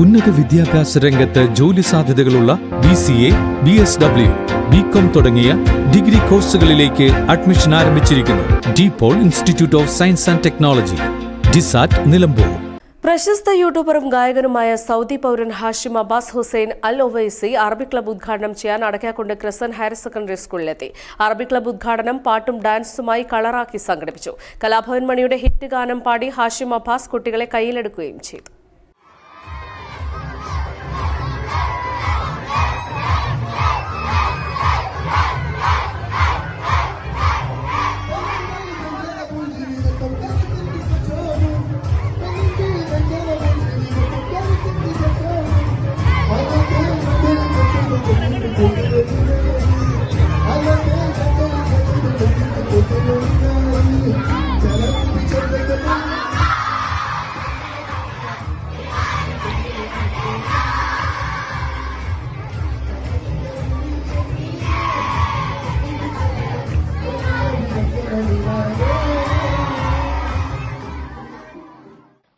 ഉന്നത വിദ്യാഭ്യാസ രംഗത്ത് ജോലി സാധ്യതകളുള്ള B C A B S W B com തുടങ്ങിയ ഡിഗ്രി കോഴ്സുകളിലേക്ക് അഡ്മിഷൻ ആരംഭിച്ചിരിക്കുന്നു. DePaul institute of science and technology DiSAT Nilambur. പ്രശസ്ത യൂട്യൂബറും ഗായകനുമായ സൗദി പൗരൻ Hashim Abbas Hussain Al Owaisi അറബി ക്ലബ്ബ് ഉദ്ഘാടനം ചെയ്യാൻ അടക്കാക്കൊണ്ട് ക്രിസൻ ഹയർ സെക്കൻഡറി സ്കൂളിലെത്തി. അറബി ക്ലബ്ബ് ഉദ്ഘാടനം പാട്ടും ഡാൻസുമായി കളറാക്കി സംഘടിപ്പിച്ചു. കലാഭവൻ മണിയുടെ ഹിറ്റ് ഗാനം പാടി ഹാഷിം അബ്ബാസ് കുട്ടികളെ കയ്യിലെടുക്കുകയും ചെയ്തു.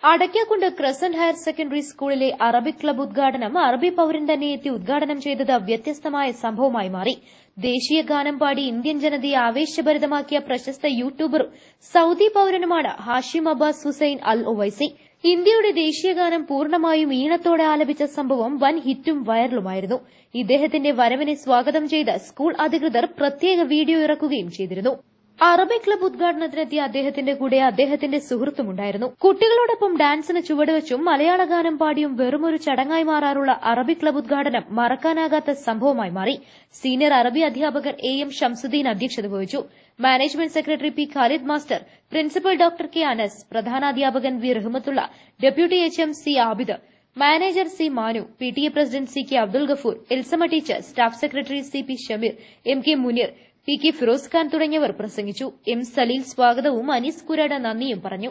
അടയ്ക്കാക്കുണ്ട് ക്രസന്റ് ഹയർ സെക്കൻഡറി സ്കൂളിലെ അറബി ക്ലബ്ബ് ഉദ്ഘാടനം. അറബി പൌരൻ തന്നെ എത്തി ഉദ്ഘാടനം ചെയ്തത് വ്യത്യസ്തമായ സംഭവമായി മാറി. ദേശീയ ഗാനം പാടി ഇന്ത്യൻ ജനതയെ ആവേശഭരിതമാക്കിയ പ്രശസ്ത യൂട്യൂബറും Saudi പൌരനുമാണ് Hashim Abbas Hussain Al Owaisi. ഇന്ത്യയുടെ ദേശീയഗാനം പൂർണമായും ഈണത്തോടെ ആലപിച്ച സംഭവം വൻ ഹിറ്റും വൈറലുമായിരുന്നു. ഇദ്ദേഹത്തിന്റെ വരവിനെ സ്വാഗതം ചെയ്ത സ്കൂൾ അധികൃതർ പ്രത്യേക വീഡിയോ ഇറക്കുകയും ചെയ്തിരുന്നു. അറബി ക്ലബ് ഉദ്ഘാടനത്തിനെത്തിയ അദ്ദേഹത്തിന്റെ കൂടെ അദ്ദേഹത്തിന്റെ സുഹൃത്തുമുണ്ടായിരുന്നു കുട്ടികളോടൊപ്പം ഡാൻസിന് ചുവടുവെച്ചും മലയാള ഗാനം പാടിയും വെറുമൊരു ചടങ്ങായി മാറാറുള്ള അറബി ക്ലബ് ഉദ്ഘാടനം മറക്കാനാകാത്ത സംഭവമായി മാറി. സീനിയർ അറബി അധ്യാപകർ എ എം ഷംസുദ്ദീൻ അധ്യക്ഷത വഹിച്ചു. Management secretary P Khalid master principal doctor K Anas പ്രധാനാധ്യാപകൻ V Rahmathulla deputy H M C Abid manager C Manu P T A president C K Abdul Gafoor Elsamma teacher staff secretary C P Shameer M K Muneer P K Firoz Khan തുടങ്ങിയവർ പ്രസംഗിച്ചു. M Saleel സ്വാഗതവും അനീസ് കുരാട നന്ദിയും പറഞ്ഞു.